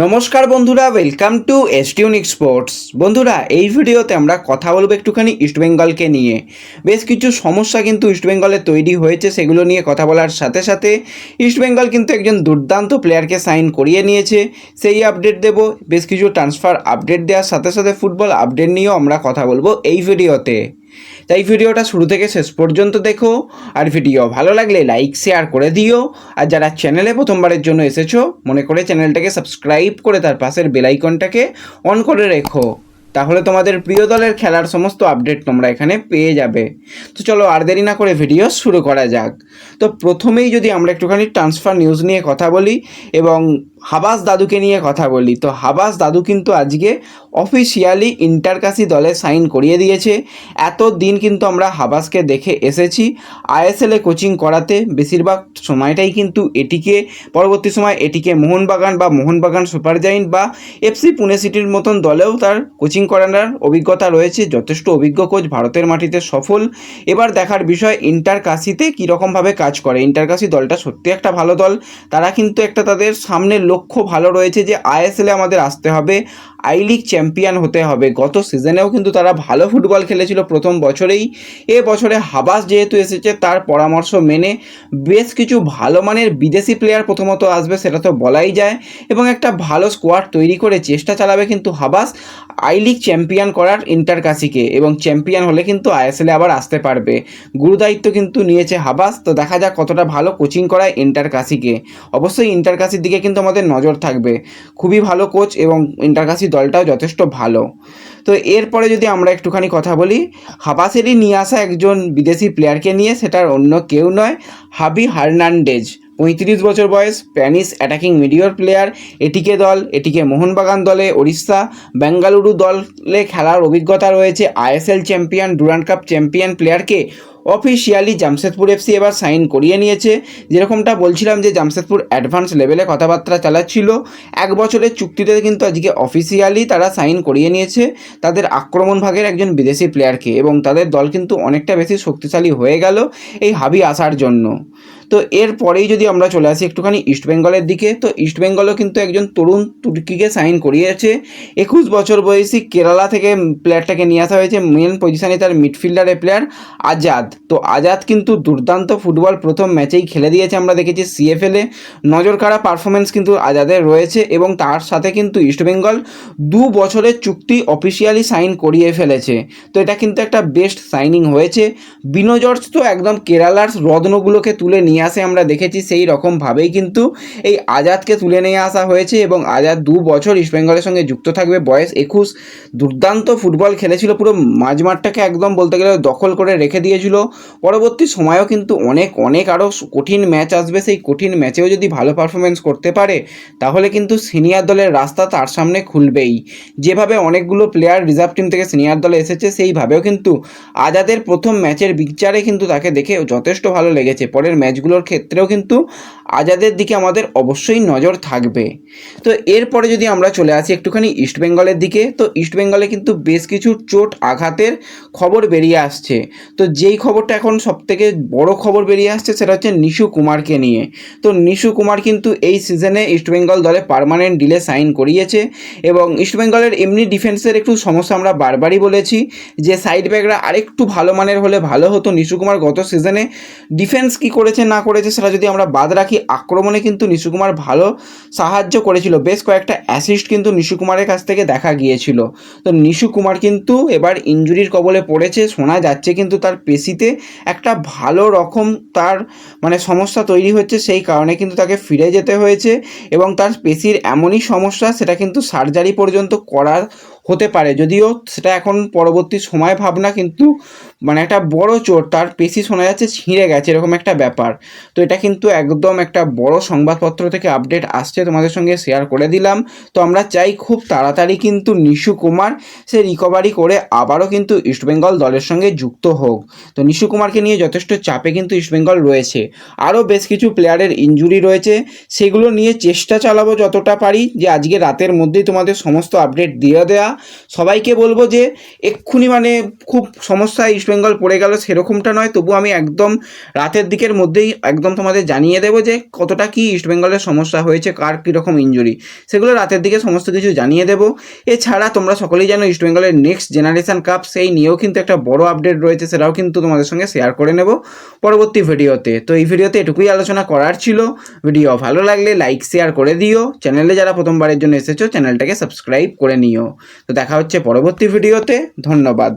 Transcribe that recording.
নমস্কার বন্ধুরা welcome to এসটিউনিক sports বন্ধুরা, এই ভিডিওতে আমরা কথা বলব একটুখানি ইস্টবেঙ্গলকে নিয়ে। বেশ কিছু সমস্যা কিন্তু ইস্টবেঙ্গলে তৈরি হয়েছে, সেগুলো নিয়ে কথা বলার সাথে সাথে ইস্টবেঙ্গল কিন্তু একজন দুর্দান্ত প্লেয়ারকে সাইন করিয়ে নিয়েছে। সেই আপডেট দেব, বেশ কিছু ট্রান্সফার আপডেট দেওয়ার সাথে সাথে ফুটবল আপডেট নিয়েও আমরা কথা বলব এই ভিডিওতে। তাই ভিডিওটা শুরু থেকে শেষ পর্যন্ত দেখো, আর ভিডিও ভালো লাগলে লাইক শেয়ার করে দিও। আর যারা চ্যানেলে প্রথমবারের জন্য এসেছ, মনে করে চ্যানেলটাকে সাবস্ক্রাইব করে তার পাশের বেলাইকনটাকে অন করে রেখো। তাহলে তোমাদের প্রিয় দলের খেলার সমস্ত আপডেট তোমরা এখানে পেয়ে যাবে। তো চলো আর দেরি না করে ভিডিও শুরু করা যাক। তো প্রথমেই যদি আমরা একটুখানি ট্রান্সফার নিউজ নিয়ে কথা বলি, এবং হাবাস দাদুকে নিয়ে কথা বলি তো হাবাস দাদু কিন্তু আজকে অফিসিয়ালি ইন্টারকাসি দলে সাইন করিয়ে দিয়েছে। এত দিন কিন্তু আমরা হাবাসকে দেখে এসেছি। আইএসএলে কোচিং করাতে বেশিরভাগ সময়টাই কিন্তু এটিকে, পরবর্তী সময় এটিকে মোহনবাগান বা মোহনবাগান সুপার জাইন্ট বা এফসি পুনে সিটির মতন দলেও তার কোচিং করানোর অভিজ্ঞতা রয়েছে। যথেষ্ট অভিজ্ঞ কোচ ভারতের মাটিতে সফল। এবার দেখার বিষয় ইন্টার কাশিতে কীরকমভাবে কাজ করে? ইন্টার কাশি দলটা সত্যি একটা ভালো দল। তারা কিন্তু একটা তাদের সামনের লক্ষ্য ভালো রয়েছে যে আইএসএলে আমাদের আসতে হবে। আই লিগ চ্যাম্পিয়ন হতে হবে। গত সিজনেও কিন্তু তারা ভালো ফুটবল খেলেছিল প্রথম বছরেই। এ বছরে হাবাস যেহেতু এসেছে, তার পরামর্শ মেনে বেশ কিছু ভালো মানের বিদেশি প্লেয়ার প্রথমত আসবে, সেটা তো বলাই যায়। এবং একটা ভালো স্কোয়াড তৈরি করে চেষ্টা চালাবে কিন্তু হাবাস আই লিগ চ্যাম্পিয়ন করার ইন্টার কাশিকে এবং চ্যাম্পিয়ন হলে কিন্তু আইএসএলে আবার আসতে পারবে। গুরুদায়িত্ব কিন্তু নিয়েছে হাবাস। তো দেখা যাক কতটা ভালো কোচিং করায় ইন্টার কাশিকে অবশ্যই ইন্টার কাশির দিকে কিন্তু আমাদের নজর থাকবে। খুবই ভালো কোচ এবং ইন্টার কাশি দলটাও যথেষ্ট ভালো। তো এরপরে যদি আমরা একটুখানি কথা বলি হাবাসেরই নিয়ে আসা একজন বিদেশি প্লেয়ারকে নিয়ে সেটার অন্য কেউ নয়, হাবি হার্নান্ডেজ পঁয়ত্রিশ বছর বয়স, স্প্যানিশ অ্যাটাকিং মিডিয়র প্লেয়ার এটিকে দল, এটিকে মোহনবাগান দলে, ওড়িশা, বেঙ্গালুরু দলে খেলার অভিজ্ঞতা রয়েছে। ISL champion Durand cup champion প্লেয়ারকে অফিসিয়ালি জামশেদপুর এফসি এবার সাইন করিয়ে নিয়েছে। যেরকমটা বলছিলাম যে জামশেদপুর অ্যাডভান্স লেভেলে কথাবার্তা চালাচ্ছিল। এক বছরের চুক্তিতে কিন্তু আজকে অফিসিয়ালি তারা সাইন করিয়ে নিয়েছে। তাদের আক্রমণ ভাগের একজন বিদেশি প্লেয়ারকে এবং তাদের দল কিন্তু অনেকটা বেশি শক্তিশালী হয়ে গেল এই হাবি আসার জন্য। তো এরপরেই যদি আমরা চলে আসি একটুখানি ইস্টবেঙ্গলের দিকে, তো ইস্টবেঙ্গলও কিন্তু একজন তরুণ তুর্কিকে সাইন করিয়েছে। একুশ বছর বয়সী কেরালা থেকে প্লেয়ারটাকে নিয়ে আসা হয়েছে। মেন পজিশনে তার মিডফিল্ডারের প্লেয়ার আজাদ। তো আজাদ কিন্তু দুর্দান্ত ফুটবল প্রথম ম্যাচেই খেলে দিয়েছে, আমরা দেখেছি সিএফএলে নজর কাড়া পারফরমেন্স কিন্তু আজাদের রয়েছে এবং তার সাথে কিন্তু ইস্টবেঙ্গল দু বছরের চুক্তি অফিসিয়ালি সাইন করিয়ে ফেলেছে। তো এটা কিন্তু একটা বেস্ট সাইনিং হয়েছে। বিনোজর্জ তো একদম কেরালার রত্নগুলোকে তুলে নিয়ে আসে, আমরা দেখেছি সেই রকমভাবেই কিন্তু এই আজাদকে তুলে নিয়ে আসা হয়েছে এবং আজাদ দু বছর ইস্টবেঙ্গলের সঙ্গে যুক্ত থাকবে, বয়স একুশ। দুর্দান্ত ফুটবল খেলেছিল, পুরো মাঝমাঠটাকে একদম বলতে গেলে দখল করে রেখে দিয়েছিল। পরবর্তী সময়েও কিন্তু অনেক অনেক আরও কঠিন ম্যাচ আসবে। সেই কঠিন ম্যাচেও যদি ভালো পারফরমেন্স করতে পারে, তাহলে কিন্তু সিনিয়র দলের রাস্তা তার সামনে খুলবেই। যেভাবে অনেকগুলো প্লেয়ার রিজার্ভ টিম থেকে সিনিয়র দলে এসেছে, সেইভাবেও কিন্তু আজাদের প্রথম ম্যাচের বিচারে কিন্তু তাকে দেখে যথেষ্ট ভালো লেগেছে। পরের ম্যাচগুলোর ক্ষেত্রেও কিন্তু আজাদের দিকে আমাদের অবশ্যই নজর থাকবে। তো এরপরে যদি আমরা চলে আসি একটুখানি ইস্টবেঙ্গলের দিকে, তো ইস্টবেঙ্গলে কিন্তু বেশ কিছু চোট আঘাতের খবর বেরিয়ে আসছে। তো যেই খবরটা এখন সবথেকে বড় খবর বেরিয়ে আসছে সেটা হচ্ছে নিশু কুমারকে নিয়ে। তো নিশু কুমার কিন্তু এই সিজনে ইস্টবেঙ্গল দলে পারমানেন্ট ডিলে সাইন করিয়েছে এবং ইস্টবেঙ্গলের এমনি ডিফেন্সের একটু সমস্যা আমরা বারবারই বলেছি যে সাইড ব্যাকরা আরেকটু ভালো মানের হলে ভালো হতো। নিশু কুমার গত সিজনে ডিফেন্স কি করেছে, না করেছে সেটা যদি আমরা বাদ রাখি, আক্রমণে কিন্তু নিশু কুমার ভালো সাহায্য করেছিল। বেশ কয়েকটা অ্যাসিস্ট কিন্তু নিশু কুমারের কাছ থেকে দেখা গিয়েছিল। তো নিশু কুমার কিন্তু এবার ইঞ্জুরির কবলে পড়েছে, শোনা যাচ্ছে কিন্তু তার পেশিতে একটা ভালো রকম তার মানে সমস্যা তৈরি হচ্ছে সেই কারণে কিন্তু তাকে ফিরে যেতে হয়েছে এবং তার পেশির এমনই সমস্যা সেটা কিন্তু সার্জারি পর্যন্ত করার হতে পারে। যদিও সেটা এখন পরবর্তী সময় ভাবনা কিন্তু মানে একটা বড় চোট তার পেশি শোনা যাচ্ছে ছিঁড়ে গেছে, এরকম একটা ব্যাপার। তো এটা কিন্তু একদম একটা বড় সংবাদপত্র থেকে আপডেট আসছে, তোমাদের সঙ্গে শেয়ার করে দিলাম। তো আমরা চাই খুব তাড়াতাড়ি কিন্তু নিশু কুমার, সে রিকভারি করে আবারও কিন্তু ইস্টবেঙ্গল দলের সঙ্গে যুক্ত হোক। তো নিশু কুমারকে নিয়ে যথেষ্ট চাপে কিন্তু ইস্টবেঙ্গল রয়েছে। আরও বেশ কিছু প্লেয়ারের ইঞ্জুরি রয়েছে, সেগুলো নিয়ে চেষ্টা চালাবো যতটা পারি, যে আজকে রাতের মধ্যেই তোমাদের সমস্ত আপডেট দিয়ে দেওয়া সবাইকে বলব যে, এক্ষুনি মানে খুব সমস্যা ইস্ট ইস্টবেঙ্গল পড়ে গেল সেরকমটা নয়, তবু আমি একদম রাতের দিকের মধ্যেই একদম তোমাদের জানিয়ে দেবো যে কতটা কি ইস্টবেঙ্গলের সমস্যা হয়েছে, কার কীরকম ইঞ্জুরি সেগুলো রাতের দিকে সমস্ত কিছু জানিয়ে দেবো। এছাড়া তোমরা সকলেই জানো ইস্টবেঙ্গলের নেক্সট জেনারেশন কাপ সেই নিয়েও কিন্তু একটা বড় আপডেট রয়েছে, সেটাও কিন্তু তোমাদের সঙ্গে শেয়ার করে নেব পরবর্তী ভিডিওতে। তো এই ভিডিওতে এটুকুই আলোচনা করার ছিল। ভিডিও ভালো লাগলে লাইক শেয়ার করে দিও। চ্যানেলে যারা প্রথমবারের জন্য এসেছ, চ্যানেলটাকে সাবস্ক্রাইব করে নিও। তো দেখা হচ্ছে পরবর্তী ভিডিওতে। ধন্যবাদ।